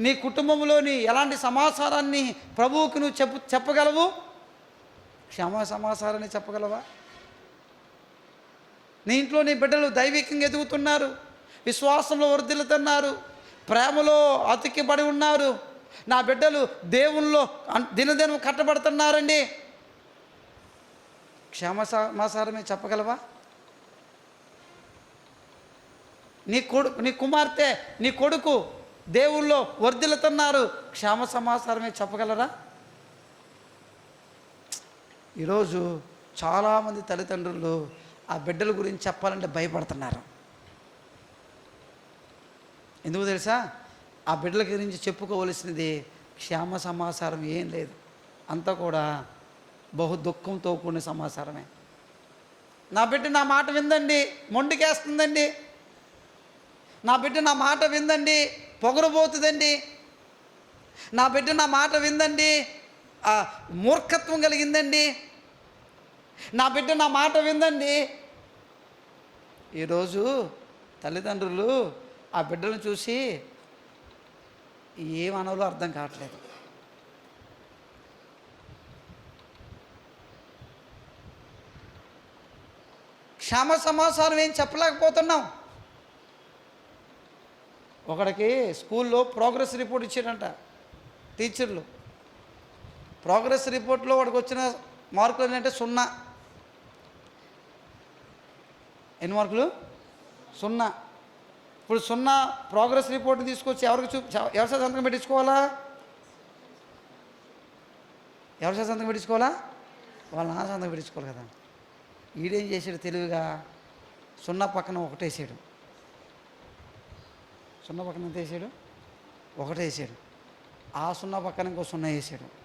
నీ కుటుంబంలోని ఎలాంటి సమాచారాన్ని ప్రభువుకి నువ్వు చెప్పు చెప్పగలవు? క్షమ సమాచారాన్ని చెప్పగలవా? నీ ఇంట్లో నీ బిడ్డలు దైవికంగా ఎదుగుతున్నారు విశ్వాసంలో వర్ధిల్లుతున్నారు ప్రేమలో అతికిబడి ఉన్నారు. నా బిడ్డలు దేవుల్లో దినదినం కట్టబడుతున్నారండి. క్షమ సమాచారమే చెప్పగలవా? నీ కొడుకు నీ కుమార్తె నీ కొడుకు దేవుల్లో వర్ధిల్లుతున్నారు. క్షేమ సమాచారమే చెప్పగలరా? ఈరోజు చాలామంది తల్లిదండ్రులు ఆ బిడ్డల గురించి చెప్పాలంటే భయపడుతున్నారు. ఎందుకు తెలుసా? ఆ బిడ్డల గురించి చెప్పుకోవలసినది క్షేమ సమాచారం ఏం లేదు. అంతా కూడా బహు దుఃఖంతో కూడిన సమాచారమే. నా బిడ్డ నా మాట విందండి మొండికేస్తుందండి. నా బిడ్డ నా మాట విందండి పొగరబోతుందండి. నా బిడ్డ నా మాట విందండి. మూర్ఖత్వం కలిగిందండి. నా బిడ్డ నా మాట విందండి. ఈరోజు తల్లిదండ్రులు ఆ బిడ్డను చూసి ఏమనాలో అర్థం కావట్లేదు. క్షమ సమాచారం ఏం చెప్పలేకపోతున్నాం. ఒకడికి స్కూల్లో ప్రోగ్రెస్ రిపోర్ట్ ఇచ్చాడంట టీచర్లు. ప్రోగ్రెస్ రిపోర్ట్లో వాడికి వచ్చిన మార్కులు ఏంటంటే సున్నా. ఎన్ని మార్కులు? సున్నా. ఇప్పుడు సున్నా ప్రోగ్రెస్ రిపోర్ట్ని తీసుకొచ్చి ఎవరికి చూ ఎవరి సంతకం పెట్టించుకోవాలా? ఎవరి సంతకం పెట్టించుకోవాలా? వాళ్ళ నాన్న సంతకం పెట్టించుకోవాలి కదా. ఈడేం చేశాడు తెలివిగా? సున్నా పక్కన ఒకటేసాడు. సున్నా పక్కన ఎంత వేసాడు? ఒకటి వేసాడు. ఆ సున్నా పక్కన ఇంకో సున్నా వేసాడు.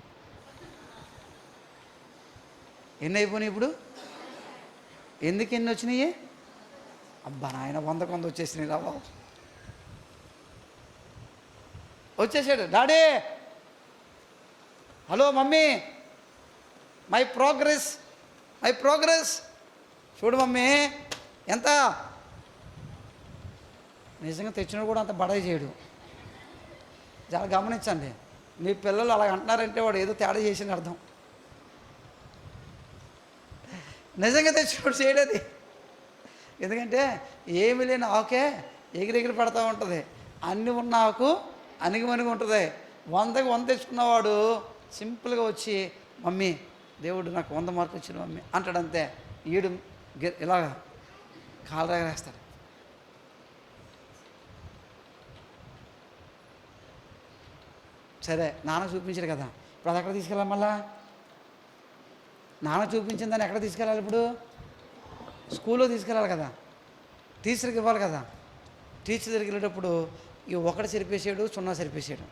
ఎన్ని అయిపోయినాయి ఇప్పుడు? ఎందుకు ఎన్ని వచ్చినాయి? అబ్బా నాయన వంద కొంద వచ్చేసినాయి రా బాబు. వచ్చేసాడు. Daddy! Hello mummy! My progress! My progress! చూడు మమ్మీ ఎంత? నిజంగా తెచ్చినోడు కూడా అంత బడాయి చేయడు. చాలా గమనించండి. మీ పిల్లలు అలా అంటున్నారంటే వాడు ఏదో తేడా చేసిన అర్థం. నిజంగా తెచ్చినోడు చేయడది. ఎందుకంటే ఏమి లేని ఆకే ఎగిరెగిరి పడతా ఉంటుంది. అన్ని ఉన్న ఆకు అణిగిమణిగి ఉంటుంది. వందకు వంద తెచ్చుకున్నవాడు సింపుల్గా వచ్చి మమ్మీ దేవుడు నాకు వంద మార్కులు వచ్చిన మమ్మీ అంటాడంతే ఈడు గి- ఇలాగా కాలరాగేస్తాడు సరే నాన్న చూపించాడు కదా. ఇప్పుడు అది ఎక్కడ తీసుకెళ్ళాలి మళ్ళా? నాన్న చూపించిన దాన్ని ఎక్కడ తీసుకెళ్ళాలి ఇప్పుడు? స్కూల్లో తీసుకెళ్ళాలి కదా. టీచర్కి ఇవ్వాలి కదా. టీచర్ దగ్గరికి వెళ్ళేటప్పుడు ఈ ఒకటి సరిపేసాడు సున్నా సరిపేసాడు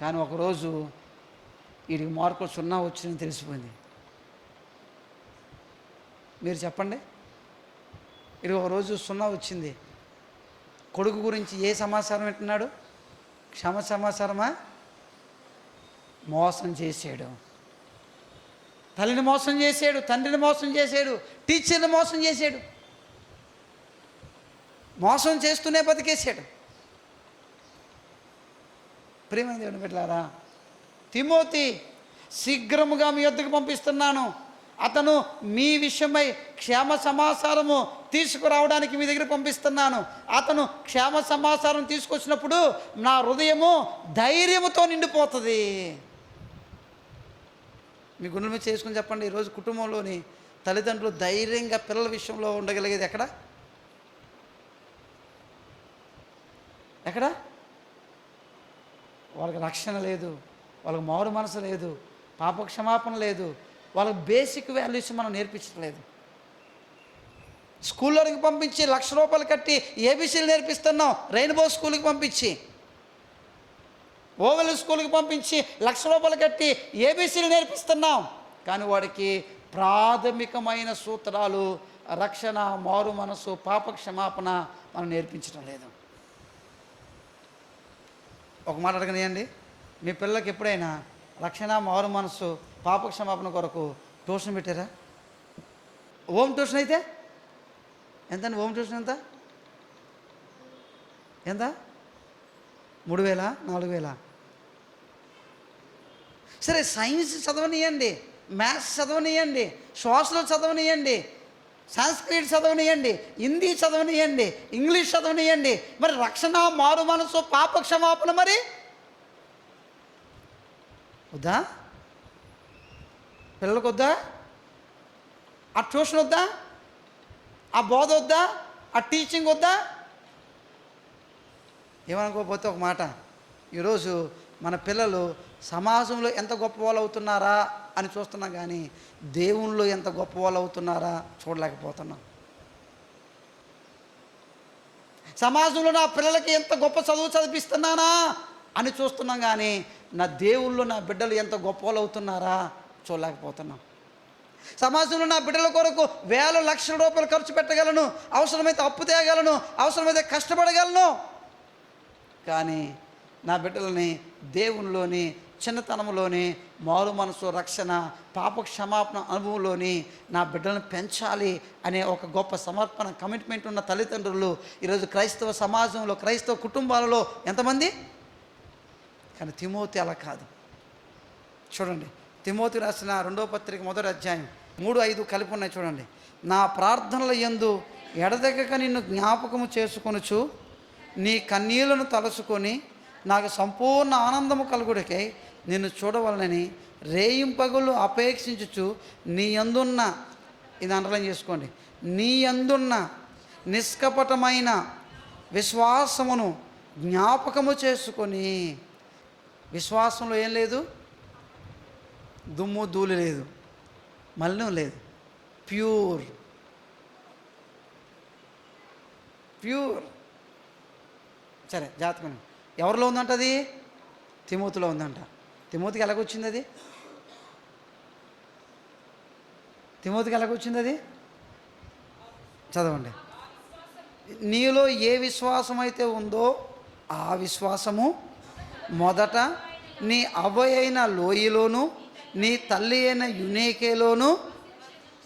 కానీ ఒకరోజు వీడికి మార్కులు సున్నా వచ్చిందని తెలిసిపోయింది. మీరు చెప్పండి. ఇది ఒకరోజు సున్నా వచ్చింది. కొడుకు గురించి ఏ సమాచారం వింటున్నాడు? క్షమ సమాచారమా? మోసం చేసాడు తల్లిని మోసం చేశాడు తండ్రిని మోసం చేశాడు టీచర్ని మోసం చేశాడు. మోసం చేస్తూనే బతికేశాడు. ప్రేమ దేవుని పెట్టారా తిమోతి శీఘ్రముగా మీ వద్దకు పంపిస్తున్నాను. అతను మీ విషయమై క్షేమ సమాచారము తీసుకురావడానికి మీ దగ్గర పంపిస్తున్నాను. అతను క్షేమ సమాచారం తీసుకొచ్చినప్పుడు నా హృదయము ధైర్యముతో నిండిపోతుంది. మీ గుండెల మీద చేసుకుని చెప్పండి ఈరోజు కుటుంబంలోని తల్లిదండ్రులు ధైర్యంగా పిల్లల విషయంలో ఉండగలిగేది ఎక్కడ? ఎక్కడ? వాళ్ళకి రక్షణ లేదు వాళ్ళకి మారు మనసు లేదు పాప క్షమాపణ లేదు వాళ్ళకి బేసిక్ వాల్యూస్ మనం నేర్పించట్లేదు. స్కూల్లోకి పంపించి లక్ష రూపాయలు కట్టి ఏబీసీలు నేర్పిస్తున్నాం రెయిన్బో స్కూల్కి పంపించి. ఓవెల్ స్కూల్కి పంపించి లక్ష రూపాయలు కట్టి ఏబీసీలు నేర్పిస్తున్నాం కానీ వాడికి ప్రాథమికమైన సూత్రాలు రక్షణ మారు మనసు పాప క్షమాపణ మనం నేర్పించడం లేదు. ఒక మాట అడగనియండి. మీ పిల్లలకి ఎప్పుడైనా రక్షణ మారు మనసు పాప క్షమాపణ కొరకు ట్యూషన్ పెట్టారా? ఓం ట్యూషన్ అయితే? ఎంతండి ఓం ట్యూషన్ ఎంత? ఎంత? మూడు వేల? నాలుగు వేల? సరే సైన్స్ చదవనియండి మ్యాథ్స్ చదవనియండి సోషల్ చదవనియండి సంస్క్రిట్ చదవనియండి హిందీ చదవనియండి ఇంగ్లీష్ చదవనియండి మరి రక్షణ మారు మనసు పాపక్షమాపణ మరి వద్దా? పిల్లలకు వద్దా? ఆ ట్యూషన్ వద్దా? ఆ బోధ వద్దా? ఆ టీచింగ్ వద్దా? ఏమనుకోకపోతే ఒక మాట. ఈరోజు మన పిల్లలు సమాజంలో ఎంత గొప్ప వాళ్ళు అవుతున్నారా అని చూస్తున్నాం కానీ దేవుళ్ళు ఎంత గొప్ప వాళ్ళు అవుతున్నారా చూడలేకపోతున్నాం. సమాజంలో నా పిల్లలకి ఎంత గొప్ప చదువు చదివిస్తున్నానా అని చూస్తున్నాం కానీ నా దేవుళ్ళు నా బిడ్డలు ఎంత గొప్పలు అవుతున్నారా చూడలేకపోతున్నాం. సమాజంలో నా బిడ్డల కొరకు వేల లక్షల రూపాయలు ఖర్చు పెట్టగలను అవసరమైతే అప్పు తేయగలను అవసరమైతే కష్టపడగలను. కానీ నా బిడ్డలని దేవునిలోని చిన్నతనంలోని మారు మనసు రక్షణ పాప క్షమాపణ అనుభవంలోని నా బిడ్డలను పెంచాలి అనే ఒక గొప్ప సమర్పణ కమిట్మెంట్ ఉన్న తల్లిదండ్రులు ఈరోజు క్రైస్తవ సమాజంలో క్రైస్తవ కుటుంబాలలో ఎంతమంది? కానీ తిమోతి అలా కాదు. చూడండి తిమోతి రాసిన రెండో పత్రిక మొదటి అధ్యాయం మూడు ఐదు కలిపి ఉన్నాయి చూడండి. నా ప్రార్థనల యందు ఎడదెగక నిన్ను జ్ఞాపకము చేసుకొనుచు నీ కన్నీళ్ళను తలుసుకొని నాకు సంపూర్ణ ఆనందము కలుగుడికై నిన్ను చూడవలనని రేయింపగులు అపేక్షించుచు నీ అందున్న ఇది అండర్లైన్ చేసుకోండి నీ అందున్న నిష్కపటమైన విశ్వాసమును జ్ఞాపకము చేసుకొని విశ్వాసంలో ఏం లేదు? దుమ్ము ధూళి లేదు. మలినం లేదు. ప్యూర్. ప్యూర్. సరే జాతకం ఎవరిలో ఉందంట అది? తిమూతిలో ఉందంట. తిమూతికి ఎలాగొచ్చింది అది? తిమోతికి ఎలాగొచ్చింది అది? చదవండి. నీలో ఏ విశ్వాసం అయితే ఉందో ఆ విశ్వాసము మొదట నీ అవ్వయ అయిన లోయలోను నీ తల్లి అయిన యునేకేలోను.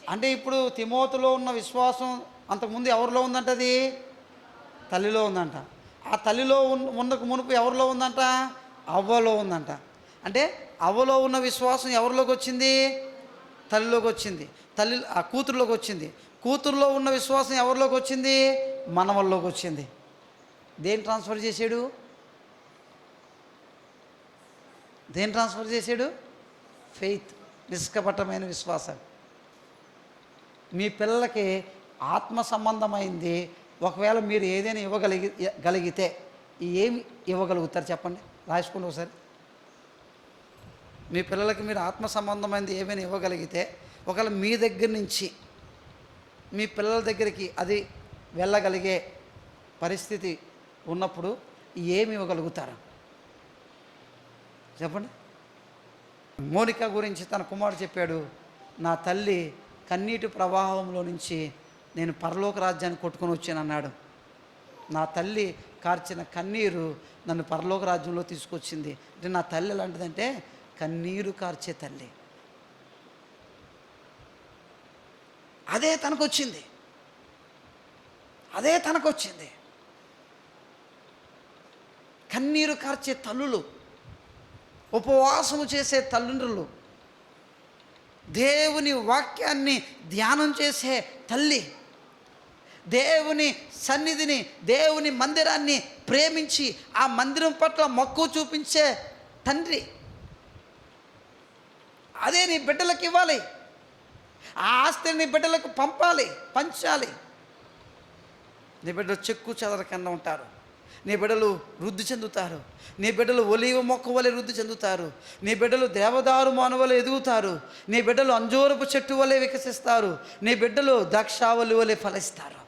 అంటే ఇప్పుడు తిమోతిలో ఉన్న విశ్వాసం అంతకుముందు ఎవరిలో ఉందంటది తల్లిలో ఉందంట. ఆ తల్లిలో ఉన్న ఉన్నకు మునుపు ఎవరిలో ఉందంట? అవ్వలో ఉందంట. అంటే అవ్వలో ఉన్న విశ్వాసం ఎవరిలోకి వచ్చింది? తల్లిలోకి వచ్చింది. తల్లి ఆ కూతురులోకి వచ్చింది. కూతురులో ఉన్న విశ్వాసం ఎవరిలోకి వచ్చింది? మనవల్లోకి వచ్చింది. దేని ట్రాన్స్ఫర్ చేసాడు దేని ట్రాన్స్ఫర్ చేసాడు ఫెయిత్ నిష్కపటమైన విశ్వాసం. మీ పిల్లలకి ఆత్మ సంబంధమైంది. ఒకవేళ మీరు ఏదైనా ఇవ్వగలిగి గలిగితే ఏమి ఇవ్వగలుగుతారు చెప్పండి? రాసుకోండి ఒకసారి. మీ పిల్లలకి మీరు ఆత్మ సంబంధమైనది ఏమైనా ఇవ్వగలిగితే ఒకవేళ మీ దగ్గర నుంచి మీ పిల్లల దగ్గరికి అది వెళ్ళగలిగే పరిస్థితి ఉన్నప్పుడు ఏమి ఇవ్వగలుగుతారు? చెప్పండి. మోనిక గురించి తన కుమారుడు చెప్పాడు నా తల్లి కన్నీటి ప్రవాహంలో నుంచి నేను పరలోక రాజ్యాన్ని కొట్టుకొని వచ్చాను అన్నాడు. నా తల్లి కార్చిన కన్నీరు నన్ను పరలోక రాజ్యంలో తీసుకొచ్చింది. అంటే నా తల్లి ఎలాంటిదంటే కన్నీరు కార్చే తల్లి. అదే తనకొచ్చింది. అదే తనకొచ్చింది. కన్నీరు కార్చే తల్లులు ఉపవాసము చేసే తల్లిదండ్రులు దేవుని వాక్యాన్ని ధ్యానం చేసే తల్లి దేవుని సన్నిధిని దేవుని మందిరాన్ని ప్రేమించి ఆ మందిరం పట్ల మక్కువ చూపించే తండ్రి. అదే నీ బిడ్డలకు ఇవ్వాలి. ఆ ఆస్తిని నీ బిడ్డలకు పంపాలి పంచాలి. నీ బిడ్డలు చెక్కు చెదరకుండా ఉంటారు. నీ బిడ్డలు వృద్ధి చెందుతారు. నీ బిడ్డలు ఒలివ మొక్క వలె వృద్ధి చెందుతారు. నీ బిడ్డలు దేవదారు మాను ఎదుగుతారు. నీ బిడ్డలు అంజూరపు చెట్టు వలె వికసిస్తారు. నీ బిడ్డలు ద్రాక్షావళి వలె ఫలిస్తారు.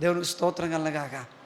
దేవునికి స్తోత్రం కలగాక.